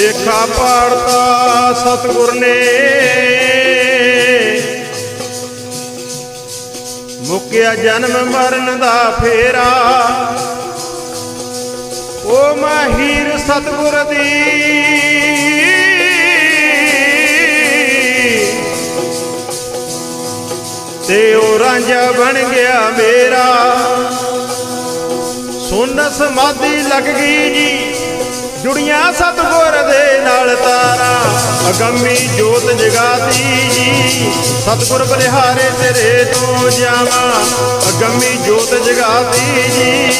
ਲੇਖਾ ਪਾੜਤਾ ਸਤਿਗੁਰ ਨੇ। ਮੁੱਕਿਆ ਜਨਮ ਮਰਨ ਦਾ ਫੇਰਾ। ਓ ਮਾਹੀਰ ਸਤਿਗੁਰ ਦੀ। ਤੇ ਉਹ ਰਾਂਝਾ ਬਣ ਗਿਆ ਮੇਰਾ। ਸੁਨ ਸਮਾਧੀ ਲੱਗ ਗਈ ਜੀ। ਜੁੜੀਆਂ ਸਤਗੁਰ ਦੇ ਨਾਲ ਤਾਰਾ। ਅਗੰਮੀ ਜੋਤ ਜਗਾਤੀ ਜੀ। ਸਤਗੁਰ ਬਲਿਹਾਰੇ ਤੇਰੇ ਤੋਂ ਜਾਵਾਂ। ਅਗੰਮੀ ਜੋਤ ਜਗਾਤੀ ਜੀ।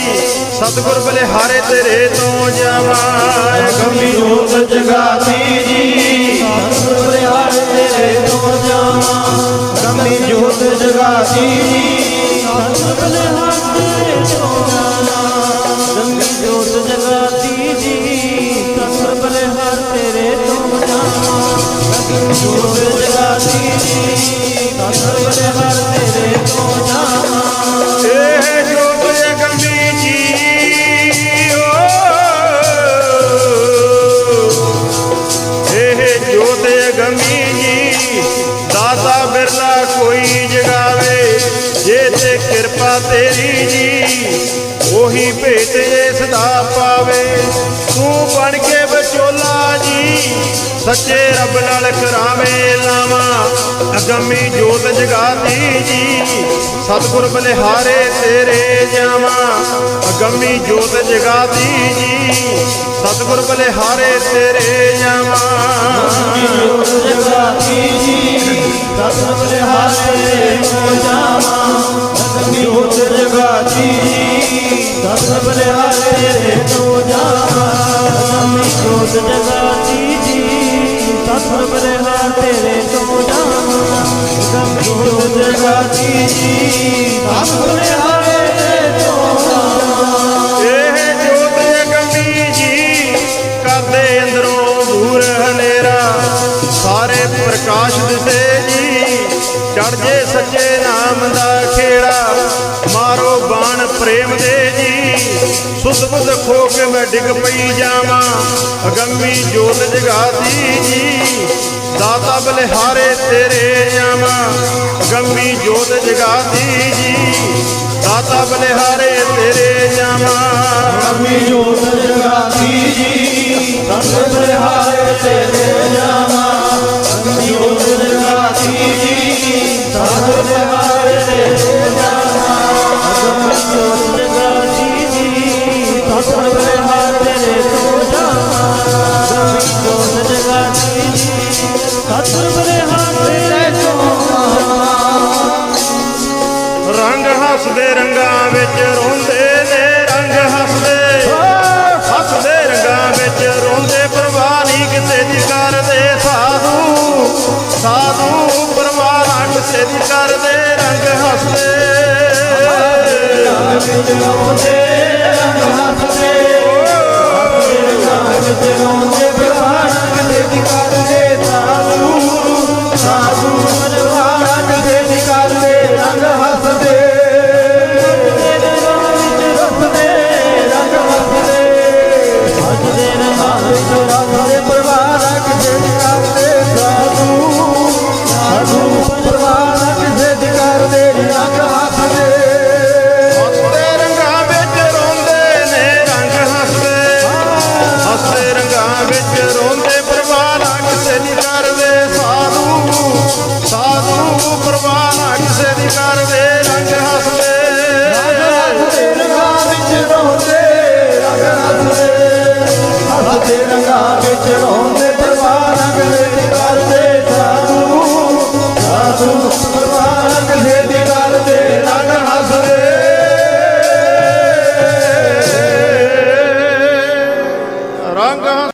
ਸਤਗੁਰ ਬਲਿਹਾਰੇ ਤੇਰੇ ਤੋਂ ਜਾਵਾਂ। ਅਗੰਮੀ ਜੋਤ ਜਗਾਤੀ ਜੀ। ਸਤਿਗੁਰ ਹਰਿ ਤੇਰੇ ਤੋਂ ਜਾਵਾਂ। ਗੰਮੀ ਜੋਤ ਜਗਾਤੀ ਜੀ। ਸਤਿਗੁਰ ਹਰਿ ਤੇਰੇ ਤੋਂ ਜਾਵਾਂ। ਤੇਰੇ ਤੋਂ ਜਾਵਾਂ ਗੰਮੀ ਜੋਤ ਜਗਾਤੀ ਜੀ ਸਤਿਗੁਰ ਹਰਿ ਤੇਰੇ ਤੋਂ ਜਾਵਾਂ ਇਹ ਜੋਤ ਅਗੰਮੀ ਜੀ ਓ ਇਹ ਜੋਤ ਅਗੰਮੀ ਜੀ ਦਾਤਾ ਬਿਰਲਾ ਕੋਈ ਜਗਾਵੇ ਜੇ ਤੇ ਕਿਰਪਾ ਤੇਰੀ ਜੀ ਉਹੀ ਭੇਟ ਸਦਾ ਪਾਵੇ। ਤੂੰ ਬਣ ਕੇ ਸੱਚੇ ਰੱਬ ਨਾਲ ਕਰਾਵੇ ਲਾਵਾ। ਅਗੰਮੀ ਜੋਤ ਜਗਾਤੀ ਜੀ। ਸਤਿਗੁਰ ਬਲਿਹਾਰੇ ਤੇਰੇ ਜਾਵਾਂ। ਅਗੰਮੀ ਜੋਤ ਜਗਾਤੀ ਜੀ। ਸਤਿਗੁਰ ਬਲਿਹਾਰੇ ਤੇਰੇ ਜਾਵਾਂ। ਜੋਤ ਜਗਾਤੀ ਜੀ। ਸਤਿਗੁਰ ਹਰਿ ਤੋਂ ਜਾਵਾਂ। ਗੰਮੀ ਜੋਤ ਜਗਾਤੀ ਜੀ। ਸਤਿਗੁਰ ਹਰਿ ਜਗਾਤੀ ਜੀ ਸਤਿਗੁਰ ਹਰਿ ਤੋਂ ਜਾਵਾਂ ਇਹ ਜੋਤ ਅਗੰਮੀ ਜੀ ਕਰਦੇ ਅੰਦਰੋਂ ਦੂਰ ਹਨੇਰਾ ਸਾਰੇ ਪ੍ਰਕਾਸ਼ ਦਿਸੇ ਜੀ ਚੜ ਜੇ ਸੱਚੇ ਨਾਮ ਦਾ ਖੇੜਾ ਮਾਰੋ ਬਾਣ ਪ੍ਰੇਮ ਦੇ ਜੀ ਸੁਧ ਬੁੱਧ ਖੋ ਕੇ ਮੈਂ ਡਿੱਗ ਪਈ ਜਾਵਾਂ ਅਗੰਮੀ ਜੋਤ ਜਗਾਤੀ ਜੀ ਦਾਤਾ ਬਲਿਹਾਰੇ ਤੇਰੇ ਜਾਵਾਂ ਗੰਮੀ ਜੋਤ ਜਗਾਤੀ ਜੀ। ਦਾਤਾ ਬਲਿਹਾਰੇ ਤੇਰੇ ਜਾਵਾਂ। ਗੰਮੀ ਜੋਤ ਜਗਾਤੀ ਜੀ। ਹੱਸਦੇ ਰੰਗਾਂ ਵਿੱਚ ਰੋਂਦੇ ਨੇ ਰੰਗ ਹੱਸਦੇ। ਹੱਸਦੇ ਰੰਗਾਂ ਵਿੱਚ ਰੋਂਦੇ, ਪਰਵਾਹ ਨਹੀਂ ਕਿਸੇ ਦੀ ਕਰਦੇ ਸਾਧੂ। ਸਾਧੂ ਪਰਵਾਹ ਨਾ ਕਿਸੇ ਦੀ ਕਰਦੇ ਰੰਗ ਹੱਸਦੇ। ਵਿੱਚ ਰੋਂਦੇ ਰੰਗ ਹੱਸਦੇ ਰੰਗ ਵਿੱਚ ਨਾ ਕਿਸੇ